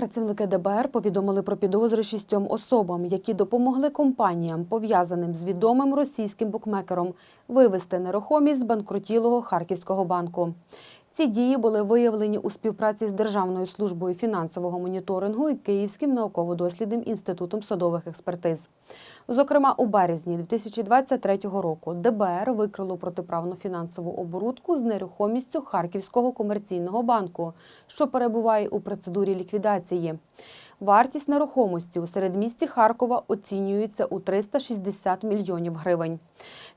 Працівники ДБР повідомили про підозри шістьом особам, які допомогли компаніям, пов'язаним з відомим російським букмекером, вивести нерухомість з банкрутілого Харківського банку. Ці дії були виявлені у співпраці з Державною службою фінансового моніторингу і Київським науково-дослідним інститутом садових експертиз. Зокрема, у березні 2023 року ДБР викрило протиправну фінансову оборудку з нерухомістю Харківського комерційного банку, що перебуває у процедурі ліквідації. Вартість нерухомості у середмісті Харкова оцінюється у 360 мільйонів гривень.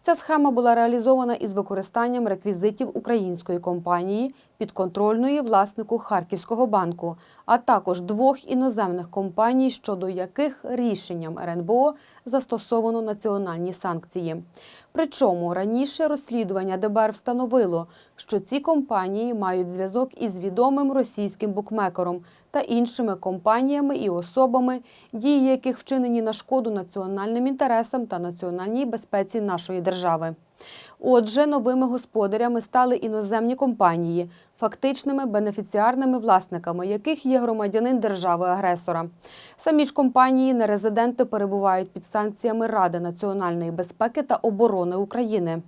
Ця схема була реалізована із використанням реквізитів української компанії, підконтрольної власнику Харківського банку, а також двох іноземних компаній, щодо яких рішенням РНБО застосовано національні санкції. Причому раніше розслідування ДБР встановило, що ці компанії мають зв'язок із відомим російським букмекером та іншими компаніями і особами, дії яких вчинені на шкоду національним інтересам та національній безпеці нашої держави. Отже, новими господарями стали іноземні компанії, фактичними бенефіціарними власниками яких є громадянин держави-агресора. Самі ж компанії нерезиденти перебувають під санкціями Ради національної безпеки та оборони України,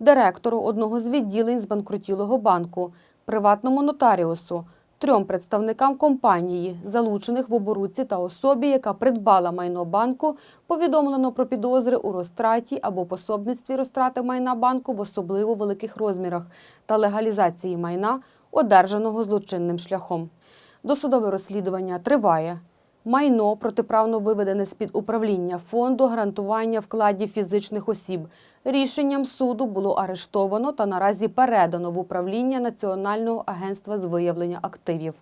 директору одного з відділень збанкрутілого банку, приватному нотаріусу, трьом представникам компанії, залучених в оборудці та особі, яка придбала майно банку, повідомлено про підозри у розтраті або пособництві розтрати майна банку в особливо великих розмірах та легалізації майна, одержаного злочинним шляхом. Досудове розслідування триває. Майно протиправно виведене з-під управління фонду гарантування вкладів фізичних осіб. Рішенням суду було арештовано та наразі передано в управління Національного агентства з виявлення активів.